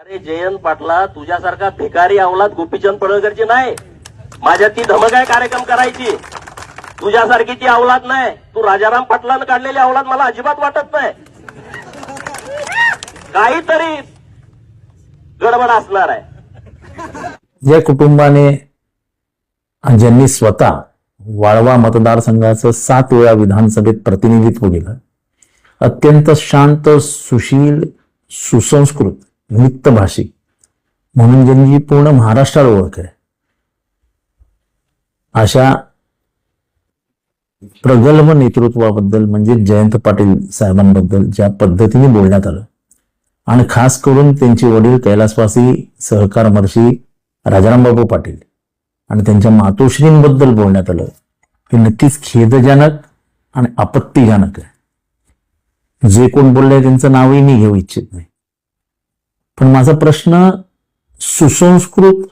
अरे जयंत पाटला तुझ्यासारखा भिकारी अवलाद गोपीचंद पडळकरची नाही. माझ्या ती धमक आहे कार्यक्रम करायची. तुझ्यासारखी ती अवलाद नाही. तू राजाराम पाटलानं काढलेली अवलाद मला अजिबात वाटत नाही. काहीतरी गडबड असणार आहे. या कुटुंबाने ज्यांनी स्वतः वाळवा मतदारसंघाचं सात वेळा विधानसभेत प्रतिनिधित्व केलं अत्यंत शांत सुशील सुसंस्कृत मितभाषी म्हणून ज्यांची पूर्ण महाराष्ट्राला ओळख आहे. अशा प्रगल्भ नेतृत्वाबद्दल म्हणजे जयंत पाटील साहेबांबद्दल ज्या पद्धतीने बोलण्यात आलं. आणि खास करून त्यांचे वडील कैलासवासी सहकार महर्षी राजारामबाबू पाटील आणि त्यांच्या मातोश्रींबद्दल बोलण्यात आलं. हे नक्कीच खेदजनक आणि आपत्तीजनक आहे. जे कोण बोलले त्यांचं नावही मी घेऊ इच्छित नाही. पण माझा प्रश्न सुसंस्कृत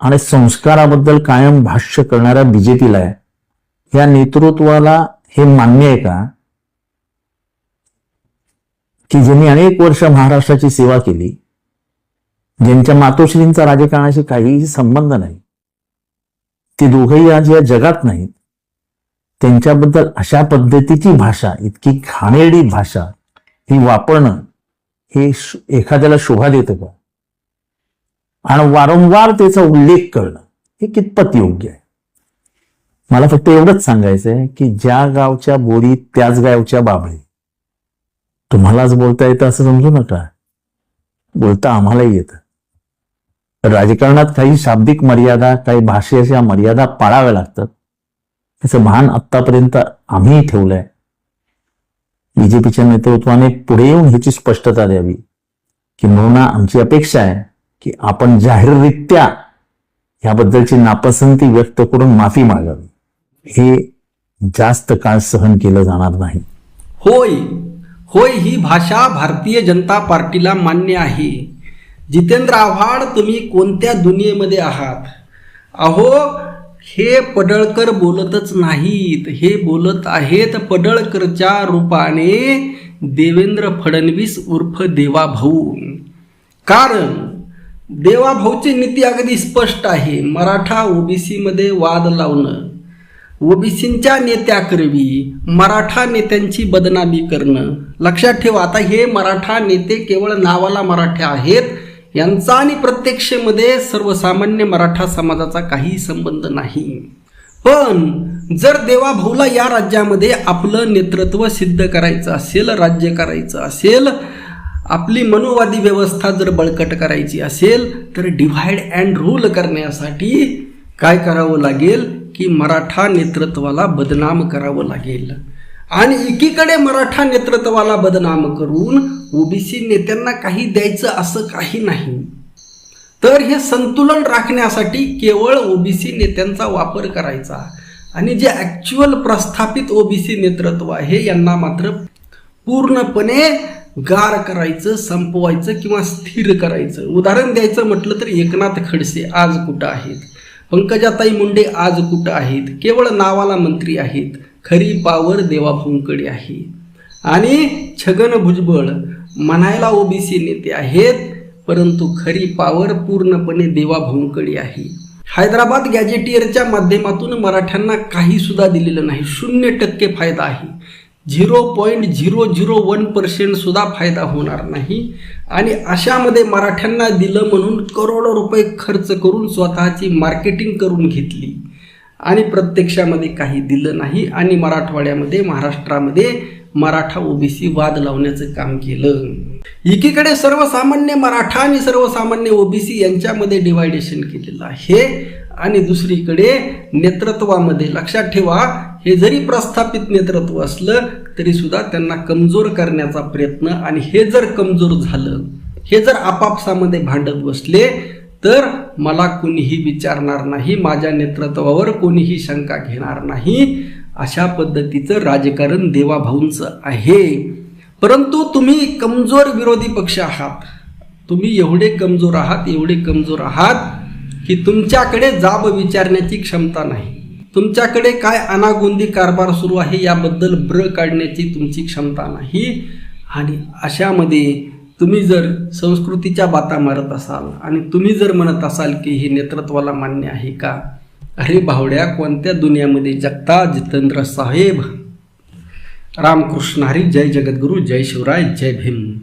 आणि संस्काराबद्दल कायम भाष्य करणाऱ्या बीजेपीला आहे. या नेतृत्वाला हे मान्य आहे का? की ज्यांनी अनेक वर्ष महाराष्ट्राची सेवा केली ज्यांच्या मातोश्रींचा राजकारणाशी काहीही संबंध नाही ते दोघंही आज या जगात नाहीत. त्यांच्याबद्दल अशा पद्धतीची भाषा इतकी घाणेरडी भाषा ही वापरणं हे एखाद्याला शोभा देतं का? आणि वारंवार त्याचा उल्लेख करणं हे कितपत योग्य आहे? मला फक्त एवढंच सांगायचं आहे की ज्या गावच्या बोरी त्याच गावच्या बाबळी तुम्हालाच बोलता येतं असं समजू नका. बोलता आम्हालाही येतं. राजकारणात काही शाब्दिक मर्यादा काही भाषेच्या मर्यादा पाळाव्या लागतात. याचं भान आतापर्यंत आम्हीही ठेवलंय. बीजेपीच्या नेतृत्वाने पुढे येऊन ह्याची स्पष्टता द्यावी. किंबहुना आमची अपेक्षा आहे की आपण जाहीररित्या याबद्दलची नापसंती व्यक्त करून माफी मागावी. हे जास्त काळ सहन केलं जाणार नाही. होय होय ही भाषा भारतीय जनता पार्टीला मान्य आहे. जितेंद्र आव्हाड तुम्ही कोणत्या दुनियेमध्ये आहात? अहो हे पडळकर बोलतच नाहीत. हे बोलत आहेत पडळकरच्या रूपाने देवेंद्र फडणवीस उर्फ देवाभाऊ. कारण देवाभाऊची नीती अगदी स्पष्ट आहे. मराठा ओबीसीमध्ये वाद लावणं ओबीसींच्या नेत्याकरवी मराठा नेत्यांची बदनामी करणं. लक्षात ठेवा आता हे मराठा नेते केवळ नावाला मराठे आहेत यांचा आणि प्रत्यक्षमध्ये सर्वसामान्य मराठा समाजाचा काही संबंध नाही. पण जर देवाभाऊला या राज्यामध्ये आपलं नेतृत्व सिद्ध करायचं असेल राज्य करायचं असेल आपली मनोवादी व्यवस्था जर बळकट करायची असेल तर डिव्हाइड अँड रूल करण्यासाठी काय करावं लागेल? की मराठा नेतृत्वाला बदनाम करावं लागेल. आणि एकीकडे मराठा नेतृत्वाला बदनाम करून ओबीसी नेत्यांना काही द्यायचं असं काही नाही. तर हे संतुलन राखण्यासाठी केवळ ओबीसी नेत्यांचा वापर करायचा. आणि जे ॲक्च्युअल प्रस्थापित ओबीसी नेतृत्व आहे यांना मात्र पूर्णपणे गार करायचं संपवायचं किंवा स्थिर करायचं. उदाहरण द्यायचं म्हटलं तर एकनाथ खडसे आज कुठं आहेत? पंकजाताई मुंडे आज कुठं आहेत? केवळ नावाला मंत्री आहेत. खरी पावर देवाभाऊंकडे आहे. आणि छगन भुजबळ म्हणायला ओबीसी नेते आहेत परंतु खरी पावर पूर्णपणे देवाभाऊंकडे आहे. हैदराबाद गॅजेटियरच्या माध्यमातून मराठ्यांना काही सुद्धा दिलेलं नाही. शून्य टक्के फायदा आहे. Zero point zero zero one percent सुद्धा फायदा होणार नाही. आणि अशामध्ये मराठ्यांना दिलं म्हणून करोडो रुपये खर्च करून स्वतःची मार्केटिंग करून घेतली. आणि प्रत्यक्षामध्ये काही दिलं नाही आणि मराठवाड्यामध्ये महाराष्ट्रामध्ये मराठा ओबीसी वाद लावण्याचं काम केलं. एकीकडे सर्वसामान्य मराठा आणि सर्वसामान्य ओबीसी यांच्यामध्ये डिवायडेशन केलेलं आहे आणि दुसरीकडे नेतृत्वामध्ये लक्षात ठेवा हे जरी प्रस्थापित नेतृत्व असलं तरी सुद्धा त्यांना कमजोर करण्याचा प्रयत्न आणि हे जर कमजोर झालं हे जर आपापसामध्ये भांडत बसले तर मला कोणीही विचारणार नाही माझ्या नेतृत्वावर कोणीही शंका घेणार नाही. अशा पद्धतीचं राजकारण देवाभाऊंचं आहे. परंतु तुम्ही कमजोर विरोधी पक्ष आहात. तुम्ही एवढे कमजोर आहात एवढे कमजोर आहात की तुमच्याकडे जाब विचारण्याची क्षमता नाही. तुमच्याकडे काय अनागोंदी कारभार सुरू आहे याबद्दल ब्र काढण्याची तुमची क्षमता नाही. आणि अशामध्ये तुम्ही जर संस्कृतीच्या बाता मारत असाल आणि तुम्ही जर म्हणत असाल की हे नेतृत्वाला मान्य आहे का? अरे भावड्या कोणत्या दुनियामध्ये जगता जितेंद्र साहेब? रामकृष्ण हरी जय जगद्गुरु जय शिवराय जय भीम.